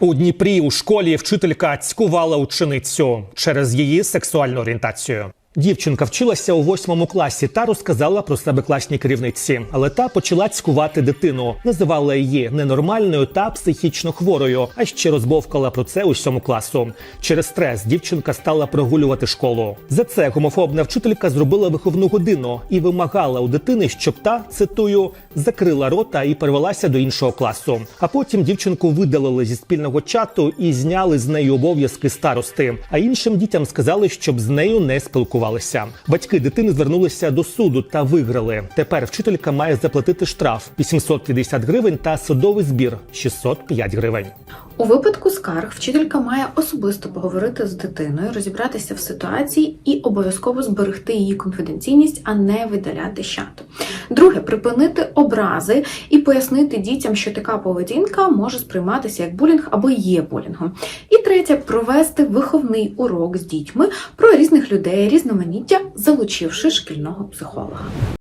У Дніпрі у школі вчителька цькувала ученицю через її сексуальну орієнтацію. Дівчинка вчилася у восьмому класі та розказала про себе класній керівниці, але та почала цькувати дитину, називала її ненормальною та психічно хворою, а ще розбовкала про це усьому класу. Через стрес дівчинка стала прогулювати школу. За це гомофобна вчителька зробила виховну годину і вимагала у дитини, щоб та цитую закрила рота і перевелася до іншого класу. А потім дівчинку видалили зі спільного чату і зняли з неї обов'язки старости. А іншим дітям сказали, щоб з нею не спілкувалися. Батьки дитини звернулися до суду та виграли. Тепер вчителька має заплатити штраф 850 гривень та судовий збір 605 гривень. У випадку скарг вчителька має особисто поговорити з дитиною, розібратися в ситуації і обов'язково зберегти її конфіденційність, а не видаляти з чату. Друге, припинити образи і пояснити дітям, що така поведінка може сприйматися як булінг або є булінгом. І третє, провести виховний урок з дітьми про різних людей, різноманіття, залучивши шкільного психолога.